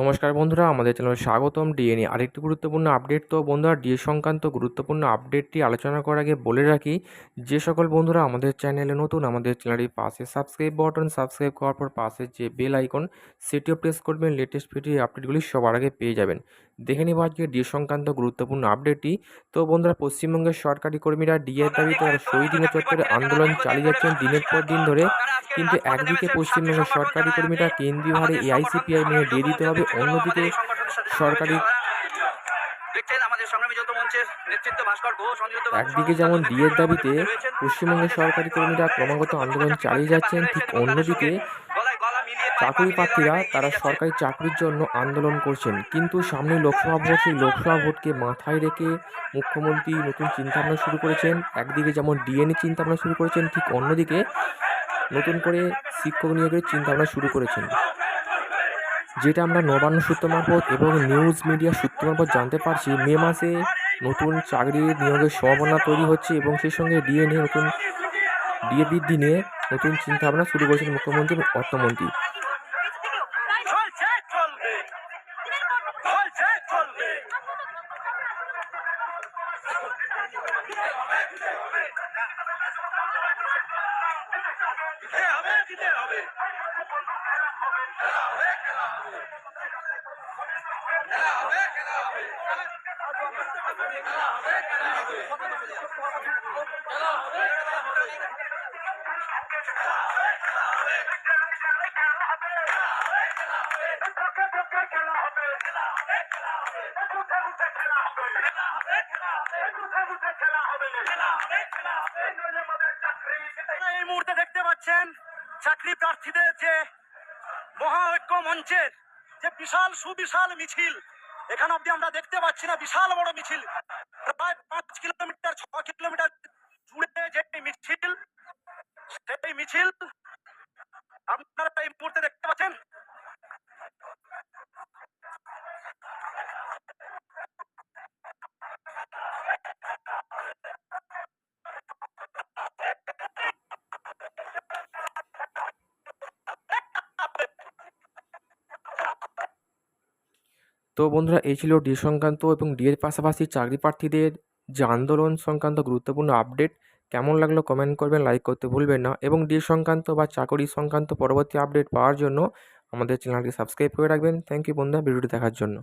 নমস্কার বন্ধুরা, আমাদের চ্যানেলে স্বাগতম। ডিএ নিয়ে আরেকটি গুরুত্বপূর্ণ আপডেট তো বন্ধুরা, ডিএ সংক্রান্ত গুরুত্বপূর্ণ আপডেটটি আলোচনা করার আগে বলে রাখি, যে সকল বন্ধুরা আমাদের চ্যানেলে নতুন, আমাদের চ্যানেলটির পাশে সাবস্ক্রাইব বাটন সাবস্ক্রাইব করার পর পাশে যে বেল আইকন সেটিও প্রেস করবেন। লেটেস্ট ভিডিও আপডেটগুলি সবার আগে পেয়ে যাবেন। দেখে নেব আজকে ডিএ সংক্রান্ত গুরুত্বপূর্ণ আপডেটটি তো বন্ধুরা, পশ্চিমবঙ্গের সরকারি কর্মীরা ডিএর দাবিতে শহীদ দিনের চত্বরে আন্দোলন চালিয়ে যাচ্ছেন দিনের পর দিন ধরে। কিন্তু একদিকে পশ্চিমবঙ্গের সরকারি কর্মীরা কেন্দ্রীয় হারে এআইসিপিআই নিয়ে দিয়ে দিতে হবে অন্যদিকে সরকারি একদিকে যেমন ডিএর দাবিতে পশ্চিমবঙ্গের সরকারি কর্মীরা ক্রমাগত আন্দোলন চালিয়ে যাচ্ছেন ঠিক অন্যদিকে চাকরি প্রার্থীরা তারা সরকারি চাকরির জন্য আন্দোলন করছেন কিন্তু সামনে লোকসভা ভোট সেই লোকসভা ভোটকে মাথায় রেখে মুখ্যমন্ত্রী নতুন চিন্তাভাবনা শুরু করেছেন একদিকে যেমন ডিএনএ চিন্তাভাবনা শুরু করেছেন ঠিক অন্যদিকে নতুন করে শিক্ষক নিয়োগের চিন্তাভাবনা শুরু করেছেন। যেটা আমরা নবান্ন সূত্র মারফত এবং নিউজ মিডিয়া সূত্র মারফত জানতে পারছি, মে মাসে নতুন চাকরি নিয়োগের সম্ভাবনা তৈরি হচ্ছে এবং সেই সঙ্গে ডিএনএ নতুন ডিএ বৃদ্ধি নিয়ে নতুন চিন্তাভাবনা শুরু করেছেন মুখ্যমন্ত্রী এবং অর্থমন্ত্রী। এই মুহূর্তে দেখতে পাচ্ছেন চাকরি প্রার্থীদের যে মহা ঐক্য মঞ্চের যে বিশাল সুবিশাল মিছিল এখানে অব্দি আমরা দেখতে পাচ্ছি না, বিশাল বড় মিছিল। প্রায় পাঁচ কিলোমিটার, ছ কিলোমিটার জুড়ে যে মিছিল, সেই মিছিল আপনারা এই মুহূর্তে দেখতে পাচ্ছেন তো বন্ধুরা, এই ছিল ডি সংক্রান্ত এবং ডি এর পাশাপাশি চাকরি প্রার্থীদের যে আন্দোলন সংক্রান্ত গুরুত্বপূর্ণ আপডেট, কেমন লাগল কমেন্ট করবেন, লাইক করতে ভুলবেন না এবং ডি সংক্রান্ত বা চাকরি সংক্রান্ত পরবর্তী আপডেট পাওয়ার জন্য আমাদের চ্যানেলটি সাবস্ক্রাইব করে রাখবেন। থ্যাংক ইউ বন্ধুরা, ভিডিওটি দেখার জন্য।